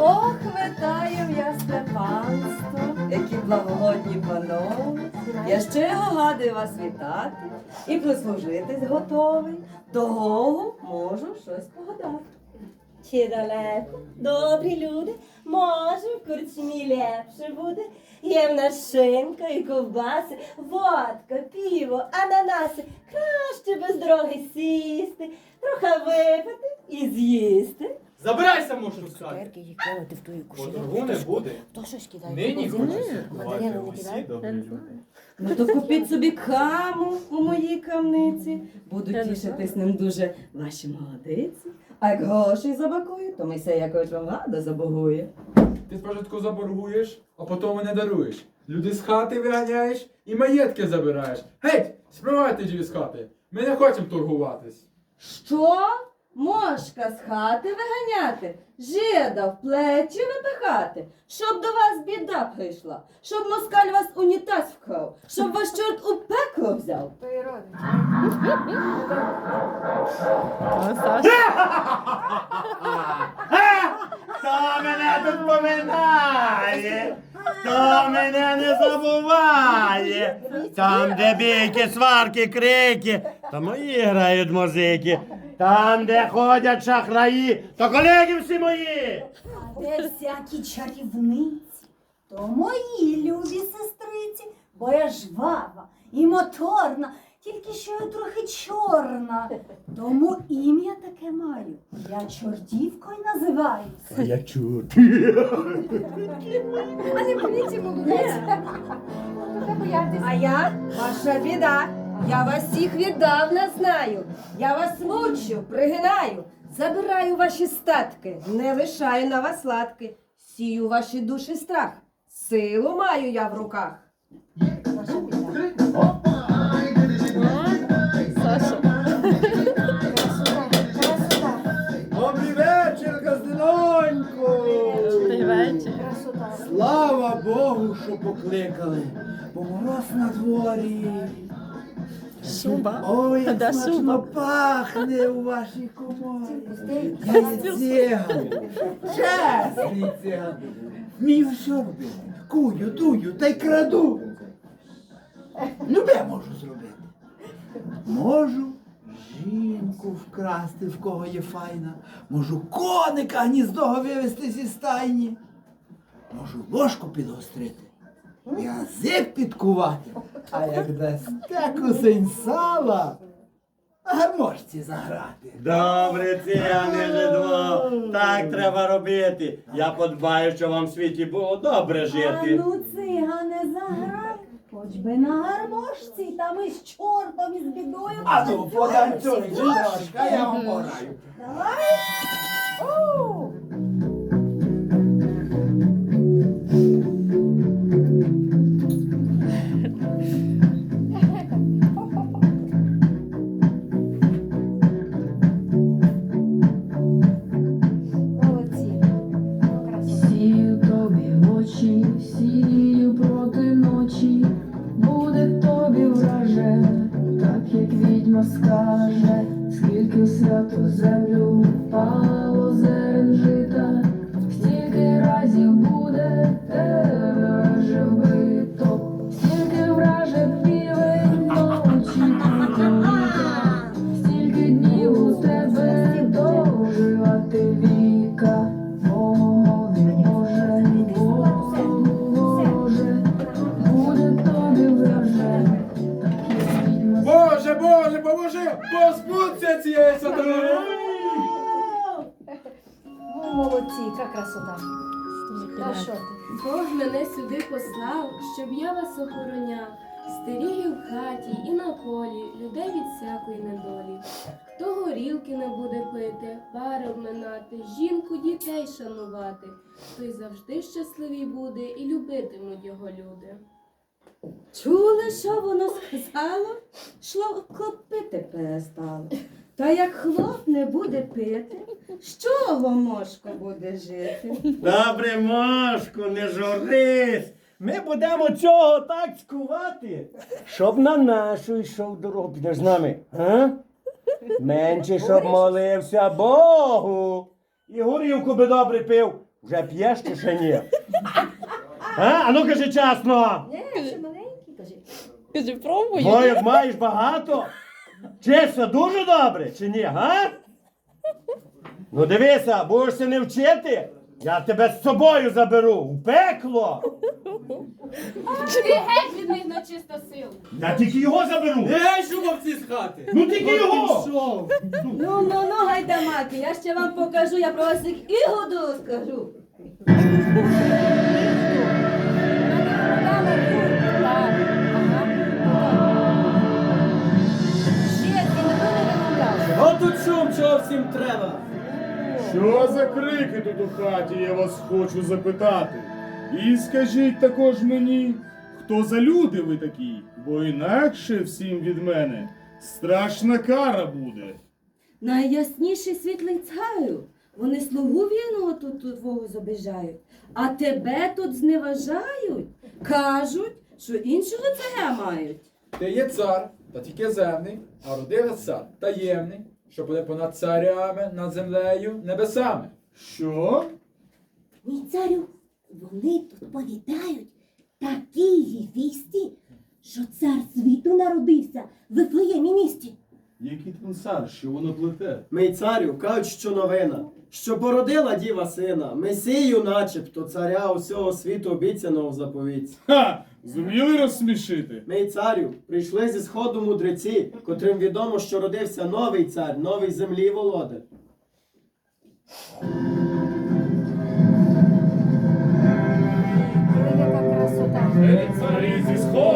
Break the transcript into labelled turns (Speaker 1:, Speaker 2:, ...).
Speaker 1: Ох, витаю я Степанство, які благогодні панове. Я щиро гадую вас вітати і прислужитись готовий. Того можу щось погадати.
Speaker 2: Чи далеко, добрі люди, може в корчмі лепше буде. Є в нас шинка і ковбаси, водка, піво, ананаси. Краще без дороги сісти, трохи випити і з'їсти.
Speaker 3: Забирайся, можу сказати.
Speaker 4: Цукерки кинути в ту
Speaker 3: Бо не буде.
Speaker 4: То щось кидає.
Speaker 3: Нині
Speaker 4: Ні,
Speaker 3: святкувати
Speaker 4: мандарини не
Speaker 3: усі
Speaker 4: кидай.
Speaker 3: добрі люди.
Speaker 1: Ну то купіть собі каму у моїй камниці. Буду тішитись ним дуже ваші молодиці. А як грошей забакую, то Мойсей Якович вам радо забогує.
Speaker 3: Ти спочатку заборгуєш, а потім не даруєш. Люди з хати виганяєш і маєтки забираєш. Геть, спривайте дві з хати. Ми не хочемо торгуватись.
Speaker 1: Що? Мошка з хати виганяти, жида в плечі випихати, щоб до вас біда прийшла, щоб москаль вас унітаз вкрав, щоб ваш чорт у пекло взяв.
Speaker 5: Хто мене тут поминає? Хто мене не забуває? Там, де бійки, сварки, крики, то мої грають музики. Там, де ходять шахраї, то колеги всі мої.
Speaker 6: А Де всякі чарівниці, то мої любі сестриці, бо я жвава і моторна, тільки що я трохи чорна. Тому ім'я таке маю. Я чортівкою називаюся.
Speaker 5: А я чур.
Speaker 6: А не поліції молодець.
Speaker 2: А я ваша біда. Я вас всіх віддавна знаю. Я вас мучу, пригинаю, забираю ваші статки, не лишаю на вас сладки, сію ваші душі страх. Силу маю я в руках.
Speaker 5: Добрий вечір, газдинонько! Слава Богу, що покликали. Бо мороз на дворі.
Speaker 4: Шуба.
Speaker 5: Ой, як
Speaker 4: Да,
Speaker 5: смачно
Speaker 4: шуба.
Speaker 5: пахне у вашій коморі. Циган. Чесний циган. Вмію все робити. Кую, дую та й краду. Любе можу зробити. Можу жінку вкрасти, в кого є файна. Можу коника гніздого вивезти зі стайні. Можу ложку підгострити. Язик підкувати. А як дасте кусень сала, гармошці заграти.
Speaker 7: Добре, цигане жидво, так треба робити. Я подбаю, що вам в світі було добре
Speaker 6: А
Speaker 7: жити.
Speaker 6: ну, цигане, заграй. Хоч би на гармошці, там із чортом, із бідою.
Speaker 5: А ну, потанцюй, жіночка, я вам пограю.
Speaker 6: Давай.
Speaker 8: Як відьма скаже, скільки свято землю впало зерен жита, стільки разів буде
Speaker 3: Позбудься цієї сатани!
Speaker 6: Ну, молодці, яка красота. Та що ти?
Speaker 9: Бог мене сюди послав, щоб я вас охороняв, стеріг і в хаті, і на полі, людей від всякої недолі. Хто горілки не буде пити, пари обминати, жінку, дітей шанувати, той завжди щасливий буде і любитимуть його люди.
Speaker 1: Чули, що воно сказало? Шло пити перестало. Та як хлоп не буде пити, з чого мошко буде жити?
Speaker 5: Добре, мошку, не журись. Ми будемо цього так цькувати, щоб на нашу йшов дорогу. Підеш з нами, а? Менше, щоб молився Богу. І горілку би добре пив. Вже п'єш чи ще ні? А, а ну кажи чесно.
Speaker 2: Ні. Кажи,
Speaker 4: пробуй.
Speaker 5: Як маєш багато, чесно, дуже добре, чи ні, га? Ну дивися, будешся не вчити, я тебе з собою заберу в пекло.
Speaker 9: Ти геть від них на чисто силу.
Speaker 5: Я тільки його заберу.
Speaker 3: Ей, шумовці з хати!
Speaker 5: Ну тільки його.
Speaker 1: Ну, ну, ну, гайдамаки, я ще вам покажу, я про вас їх ігоду скажу.
Speaker 10: Що за крики тут у хаті, я вас хочу запитати. І скажіть також мені, хто за люди ви такі, бо інакше всім від мене страшна кара буде.
Speaker 1: Найясніший світлий царю. Вони слугу вірного тут, тут твого забіжають, а тебе тут зневажають. Кажуть, що іншого царя мають.
Speaker 3: Ти є цар, та тільки земний, а родився цар таємний, що буде понад царями, над землею, небесами.
Speaker 10: Що?
Speaker 2: Мій царю, вони тут повідають такі вісті, що цар світу народився в Вифлеємі місті.
Speaker 10: Який там цар, що воно плете?
Speaker 11: Мій царю, кажуть, що новина, що породила діва сина, месію начебто царя усього світу обіцяного в заповідці.
Speaker 10: Ха! Зуміли розсмішити?
Speaker 11: Ми, царю, прийшли зі сходу мудреці, котрим відомо, що родився новий цар, новий землі володар.
Speaker 6: Яка.
Speaker 10: Царі зі сходу!